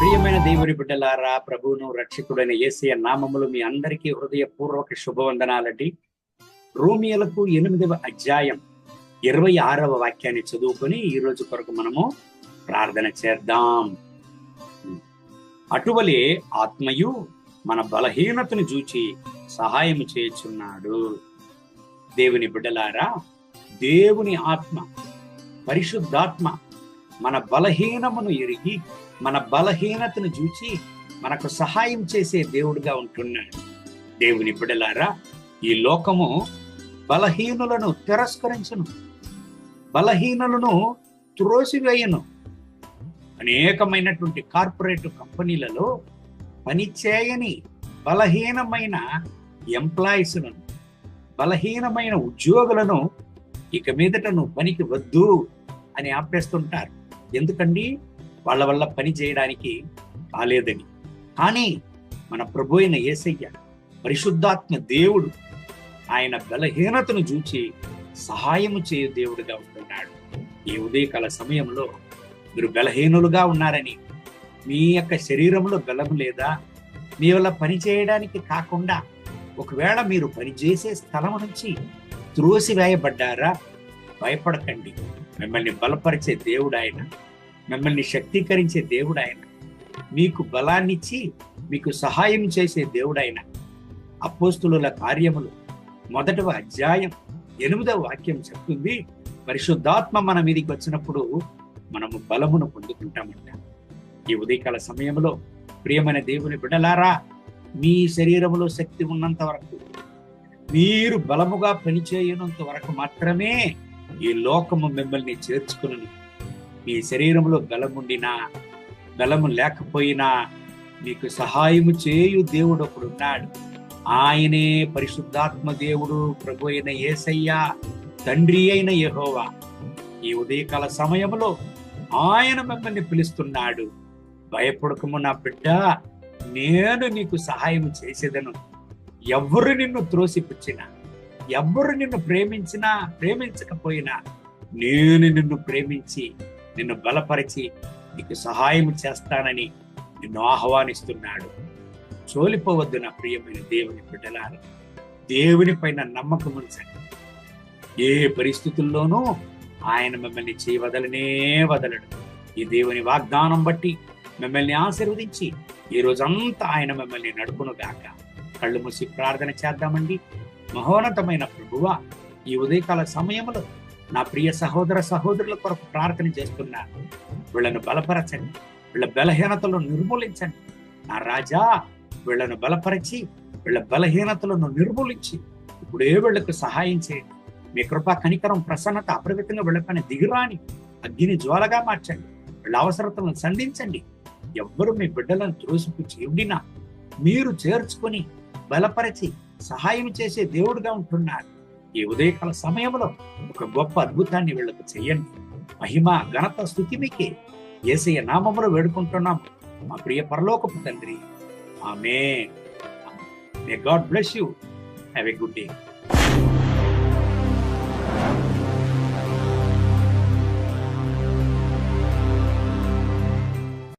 ప్రియమైన దేవుని బిడ్డలారా ప్రభువును రక్షకుడైన ఏసయ నామములు మీ అందరికీ హృదయపూర్వక శుభవందనాలండి. రోమియలకు ఎనిమిదవ అధ్యాయం ఇరవై ఆరవ వాక్యాన్ని చదువుకొని ఈ రోజు కొరకు మనము ప్రార్థన చేద్దాం. అటువలే ఆత్మయు మన బలహీనతను చూచి సహాయం చేస్తున్నాడు దేవుని బిడ్డలారా దేవుని ఆత్మ పరిశుద్ధాత్మ మన బలహీనమును ఎరిగి మన బలహీనతను చూచి మనకు సహాయం చేసే దేవుడిగా ఉంటున్నాడు. దేవుని బిడలారా ఈ లోకము బలహీనులను తిరస్కరించను. బలహీనులను త్రోసివేయను. అనేకమైనటువంటి కార్పొరేట్ కంపెనీలలో పనిచేయని బలహీనమైన ఎంప్లాయీస్ను బలహీనమైన ఉద్యోగులను ఇక మీదట నువ్వు పనికి వద్దు అని ఆపేస్తుంటారు. ఎందుకండి? వాళ్ళ వల్ల పని చేయడానికి కాలేదని కానీ మన ప్రభు అయిన ఏసయ్య పరిశుద్ధాత్మ దేవుడు ఆయన బలహీనతను చూచి సహాయము చేయు దేవుడుగా ఉంటున్నాడు. ఈ ఉదయకాల సమయంలో మీరు బలహీనులుగా ఉన్నారని మీ యొక్క శరీరంలో బలం లేదా మీ వల్ల పని చేయడానికి కాకుండా ఒకవేళ మీరు పనిచేసే స్థలం నుంచి త్రోసివేయబడ్డారా? భయపడకండి. మిమ్మల్ని బలపరిచే దేవుడు ఆయన మిమ్మల్ని శక్తీకరించే దేవుడు ఆయన మీకు బలాన్నిచ్చి మీకు సహాయం చేసే దేవుడు ఆయన అపోస్తుల కార్యములు మొదటవ అధ్యాయం ఎనిమిదవ వాక్యం చెప్తుంది. పరిశుద్ధాత్మ మన మీదకి వచ్చినప్పుడు మనము బలమును పొందుకుంటామంట. ఈ ఉదయకాల సమయంలో ప్రియమైన దేవుని బిడలారా మీ శరీరంలో శక్తి ఉన్నంత వరకు మీరు బలముగా పనిచేయనంత వరకు మాత్రమే ఈ లోకము మిమ్మల్ని చేర్చుకుని మీ శరీరంలో బలముండినా బలము లేకపోయినా మీకు సహాయము చేయు దేవుడు ఒకడు ఉన్నాడు. ఆయనే పరిశుద్ధాత్మ దేవుడు ప్రభు అయిన ఏసయ్య తండ్రి అయిన యెహోవా. ఈ ఉదయకాల సమయంలో ఆయన మిమ్మల్ని పిలుస్తున్నాడు. భయపడకము నా బిడ్డ నేను నీకు సహాయం చేసేదను. ఎవరు నిన్ను త్రోసిపుచ్చినా? ఎవరు నిన్ను ప్రేమించినా ప్రేమించకపోయినా నేను నిన్ను ప్రేమించి నిన్ను బలపరిచి నీకు సహాయం చేస్తానని నిన్ను ఆహ్వానిస్తున్నాడు. చోలిపోవద్దు నా ప్రియమైన దేవుని బిడ్డలారు. దేవుని పైన నమ్మకం ఉంచండి. ఏ పరిస్థితుల్లోనూ ఆయన మిమ్మల్ని చేయవదలనే వదలడు. ఈ దేవుని వాగ్దానం బట్టి మిమ్మల్ని ఆశీర్వదించి ఈ రోజంతా ఆయన మిమ్మల్ని నడుపును గాక. కళ్ళు మూసి ప్రార్థన చేద్దామండి. మహోన్నతమైన ప్రభువ ఈ ఉదయకాల సమయంలో నా ప్రియ సహోదర సహోదరుల కొరకు ప్రార్థన చేస్తున్నాను వీళ్ళను బలపరచండి వీళ్ళ బలహీనతలను నిర్మూలించండి. నా రాజా వీళ్ళను బలపరిచి వీళ్ళ బలహీనతలను నిర్మూలించి ఇప్పుడే వీళ్ళకు సహాయం చేయండి. మీ కృపా కనికరం ప్రసన్నత అప్రగతంగా వీళ్ళపైన దిగిరాని అగ్గిని జ్వాలగా మార్చండి. వీళ్ళ అవసరతలను సంధించండి. ఎవ్వరు మీ బిడ్డలను త్రోసిపుచ్చి ఎవడినా మీరు చేర్చుకొని బలపరిచి సహాయం చేసే దేవుడుగా ఉంటున్నాడు. ఈ ఉదయకాల సమయంలో ఒక గొప్ప అద్భుతాన్ని వీళ్ళకు చెయ్యండి. మహిమ ఘనత స్థుతి మీకే. ఏసయ్య నామములు వేడుకుంటున్నాం. మా ప్రియ పరలోకపు తండ్రి. ఆమె may God bless you have a good day